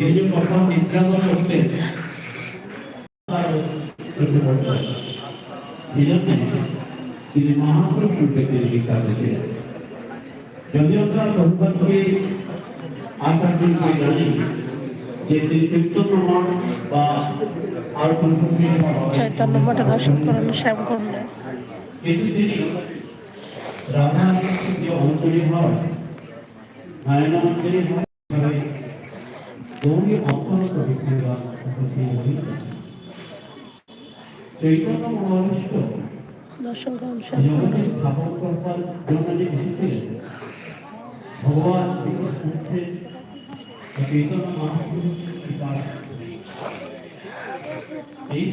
তিনি যে কখন নিদ্রাগণ করতেন তার তিনি মহাপুরুষ রূপে তিনি বিখ্যাত ছিলেন। যদিও প্রভুপাদকে আসার জন্য জানি যে তিনি কীর্তন মঠ বা আর কোন চৈতন্য মঠে দর্শন করেন শ্যামকুণ্ডে কিন্তু তিনি রাধা যে অন্তরী হয় নারায়ণ অন্তরী হয় গৌরী অন্তরত বিক্রিয়া চৈতন্য করেন জগতের স্থাপন করবার জন্য যে এসেছিলেন ভগবান শ্রীকৃষ্ণের চৈতন্য মহাপুরুষ কৃপা এই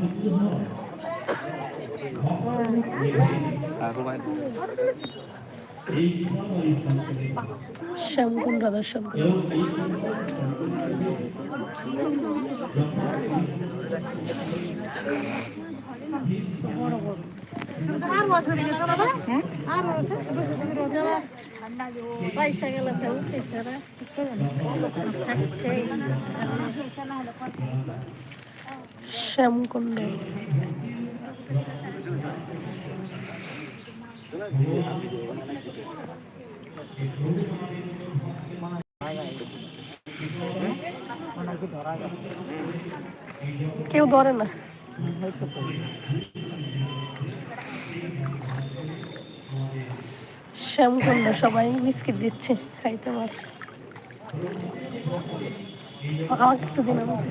পুত্র হয় ভগবান হ্যাঁ আর আছে পয়সা গেল শ্যামকুণ্ড। কেউ ধরে না। শ্যাম শ্যামকুণ্ড সবাই বিস্কিট দিচ্ছে খাইতে পারছে। আমাকে একটু দিন আমাকে।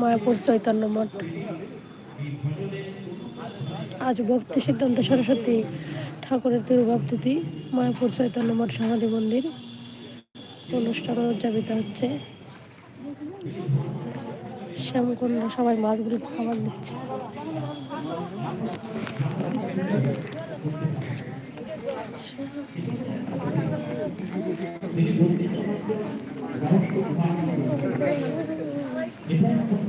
মায়াপুর চৈতন্য মঠ। আজ ভক্তি সিদ্ধান্ত সরস্বতী ঠাকুরের তিরুভাব তিথি মায়াপুর চৈতন্য মঠ সমাধি মন্দির অনুষ্ঠান উদযাপিত হচ্ছে। শ্যামকুণ্ড সবাই মাছগুলো খাবার দিচ্ছে। এখন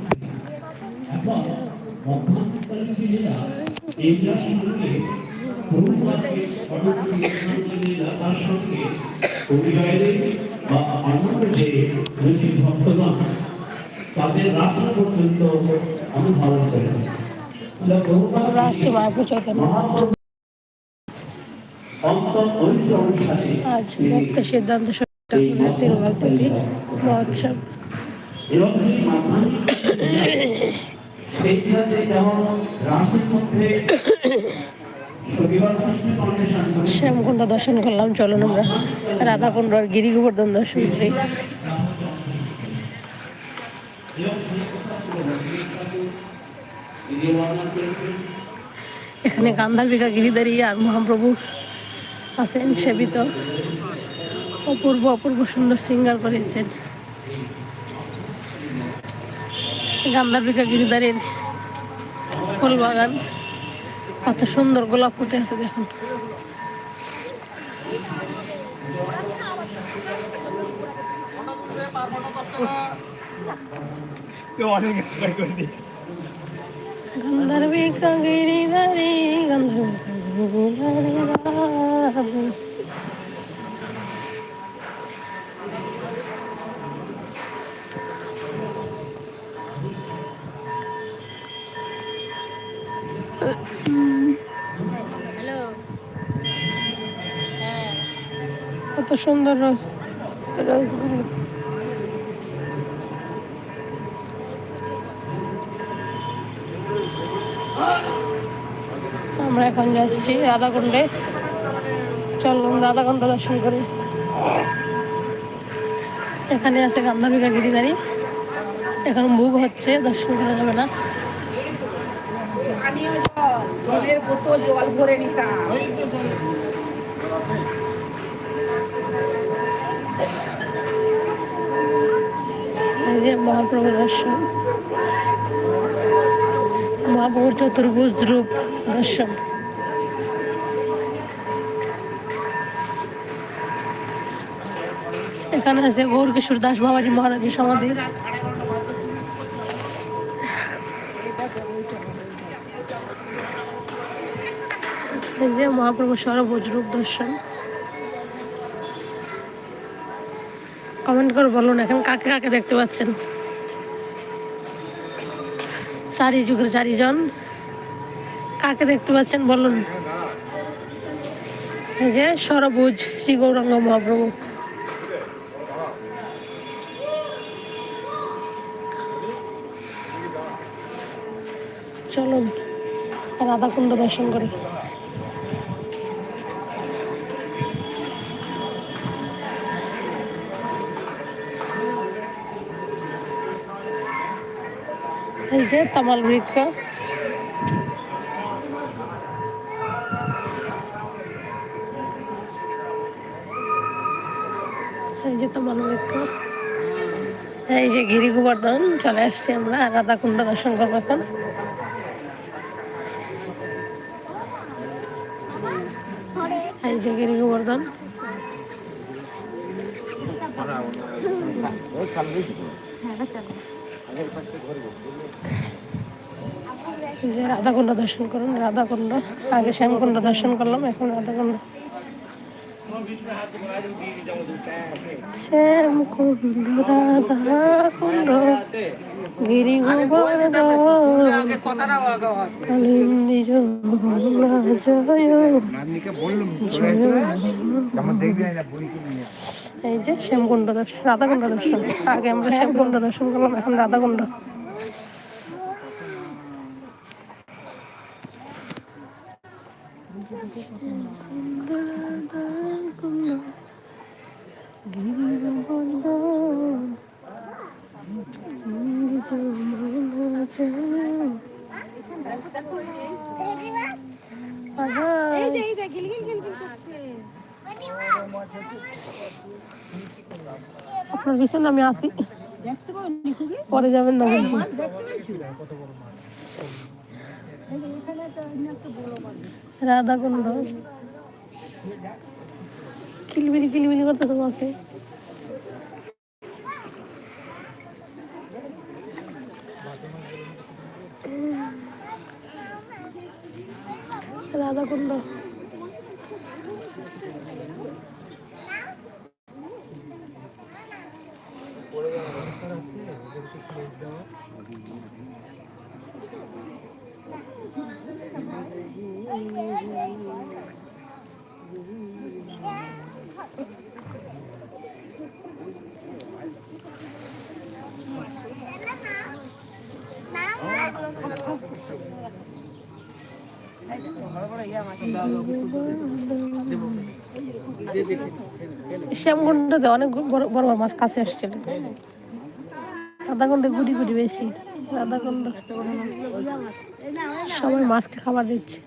তার সঙ্গে অভিনয়ের বা অন্যান্য যে রুচি ভক্তগণ তাদের রাত্র পর্যন্ত অনুধাবন ভক্তি সিদ্ধান্ত মহোৎসব এবং শ্যামকুণ্ড দর্শন করলাম, চলুন আমরা রাধাকুণ্ড আর গিরি গোবর্ধন দর্শন করি। এখানে গান্ধার্বিকা গিরিধারী আর মহাপ্রভু আছেন, সেবিত অপূর্ব অপূর্ব সুন্দর সিঙ্গার করেছেন। গান্ধার্বিকা গিরিধারীর ফুল বাগান কত সুন্দর গোলাপ ফুটে আছে দেখুন। গন্ধর্বিকা গিরিধারী গন্ধর্বিকা গিরিধারী। সুন্দর রোজ আমরা এখন যাচ্ছি রাধাকুণ্ডে। চলুন রাধাকুণ্ড দর্শন করি। এখানে আছে গান্ধাবিকা গিরিধারী। এখন বুক হচ্ছে, দর্শন করা যাবে না। জলের বোতল জল ভরে নিতাম। যে মহাপ্রভু দর্শন মহাপ্রভুর চতুর্ভুজ রূপ দর্শন এখানে আছে গৌর কিশোর দাস বাবাজি মহারাজের সমাধি। যে মহাপ্রভু সরভুজ রূপ দর্শন। কমেন্ট করে বলুন, এখন কাকে কাকে দেখতে পাচ্ছেন? চারি যুগের চারিজন। কাকে দেখতে পাচ্ছেন বলুন? যে সরভুজ শ্রী গৌরাঙ্গ মহাপ্রভু। চলুন, রাধাকুণ্ড দর্শন করি। এই যে তামাল বৃক্ষ এই যে তামাল বৃক্ষ এই যে গিরি গোবর্ধন, চলে আসছি আমরা রাধাকুণ্ড দর্শন করব এখন এই যে গিরি গোবর্ধন। এই যে রাধাকুণ্ড দর্শন করুন রাধাকুণ্ড। আগে শ্যামকুণ্ড দর্শন করলাম এখন রাধাকুণ্ড। শ্যামকুণ্ড রাধাকুণ্ড গিরি গোবর্ধন কালিন্দী যমুনা জয়। জয়। এই যে শ্যামকুণ্ড দর্শন রাধাকুণ্ড দর্শন। আগে আমরা শ্যামকুণ্ড দর্শন করলাম এখন রাধাকুণ্ড। আপনার পিছনে আমি আসি। পরে যাবেন না কিন্তু। রাধাকুণ্ড। কিলবিলি কিলবিলি করতে তো আছে। রাধাকুণ্ড। শ্যামকুণ্ডতে অনেক বড় বড় মাছ কাছে আসছিল। রাধাকুণ্ডে গুড়ি গুড়ি বেশি। রাধাকুণ্ড সবাই মাছকে খাবার দিচ্ছে।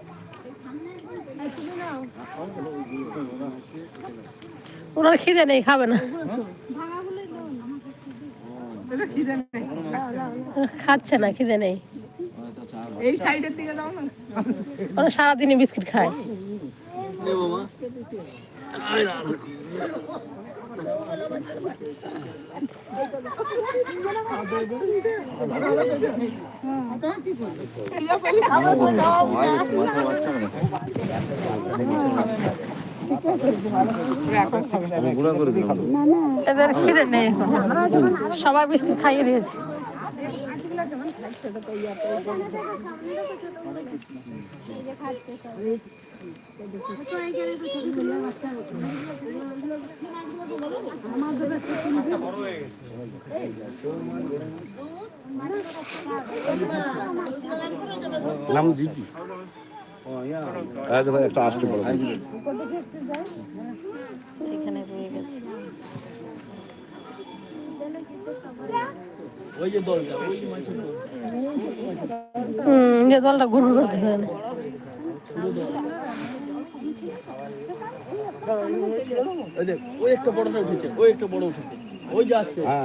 ওনার খিদে নেই, খাবে না। খাচ্ছে না, খিদে নেই। এই সাইডের দিকে যাও না। ওরা বিস্কিট খায়। এদের খিদে নেই সবাই বিস্কিট খাইয়ে দিয়েছে। নাম দিদি একটা আসতে বলো। সেখানে রয়ে গেছে। হুম যে দলটা ঘুরঘুর করতেছে। না। ওই দেখ ওই একটা বড়টা উঠেছে ওই একটা বড় উঠেছে। ওই যে আসছে হ্যাঁ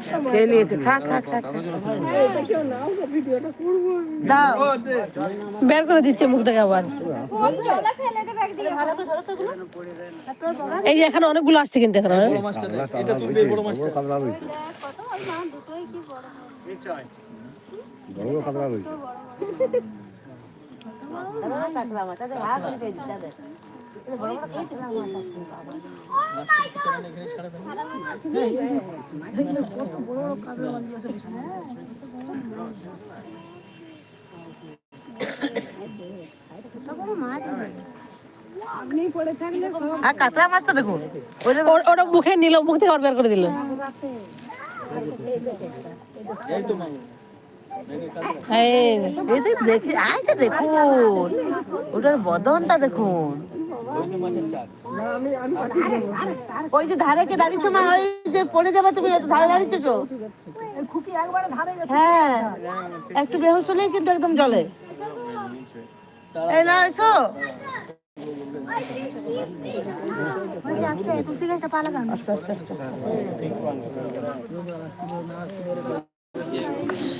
খেয়ে নিয়েছে খেয়ে নিয়েছে। খেয়ে নিয়েছে খা খা খা খা। দাও। বের করে দিচ্ছে মুখ থেকে আবার। এই যে এখানে অনেকগুলো আসছে কিন্তু এখানে। কাতলা আরে কাতলা মাছটা দেখুন। ওটা মুখে নিল মুখ থেকে বের করে দিল। দেখুন। ওটার বদনটা দেখুন। ওই যে ধারে কে দাঁড়িয়েছো মা যে পড়ে যাবে তুমি ধারে দাঁড়িয়েছো তো হ্যাঁ একটু বেহুশ হলেই কিন্তু একদম জলে এই না এসো।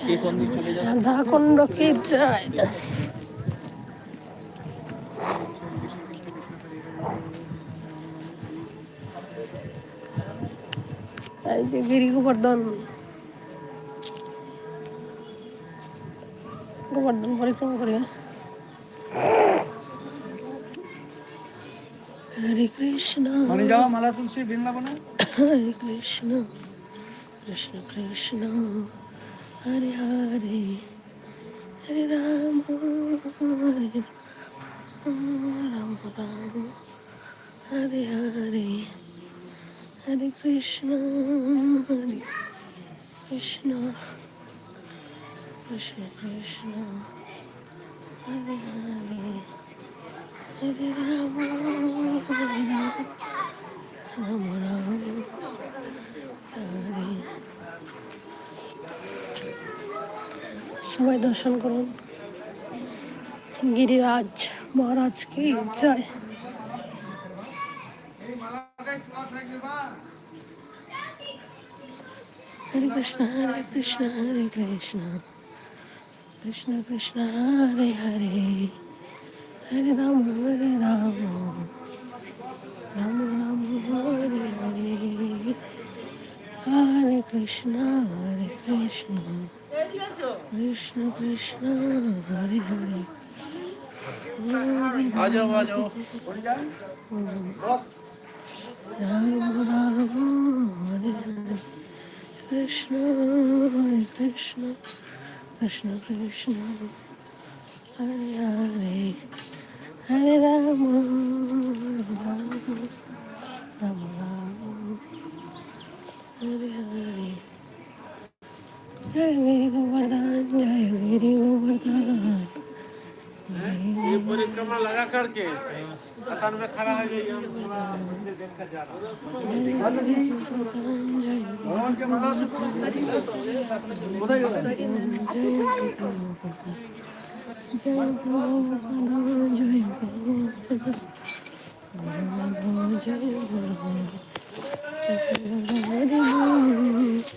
কে কোন দিক চলে যায়। এই যে গিরি গোবর্ধন। গোবর্ধন পরিক্রমা করি। হরে কৃষ্ণ। মালা তুলসী বৃন্দাবনে। হরে কৃষ্ণ কৃষ্ণ কৃষ্ণ হরে হরে হরে রাম হরে রাম রাম হরে হরে। হরে কৃষ্ণ হরে কৃষ্ণ কৃষ্ণ কৃষ্ণ হরে হরে হরে রাম হরে রাম রাম রাম হরে সবাই দর্শন করুন। গিরিরাজ মহারাজ কি? জয়। Hare Krishna, Hare Krishna, Hare Krishna. Krishna Krishna, Hare Hare. Hare Ram, Hare Ram. Ram Ram, Hare Hare. Hare Krishna, Hare Krishna. Krishna Krishna, Hare Hare. आ जाओ आ जाओ Ram Ram Hare Krishna Krishna Krishna Krishna Hare Hare Hare Ram Ram Ram Ram Hare Hare Jai Govardhan Jai Giri परिक्रमा लगा करके कतार में खड़ा है ये हम थोड़ा देखा जा रहा জয়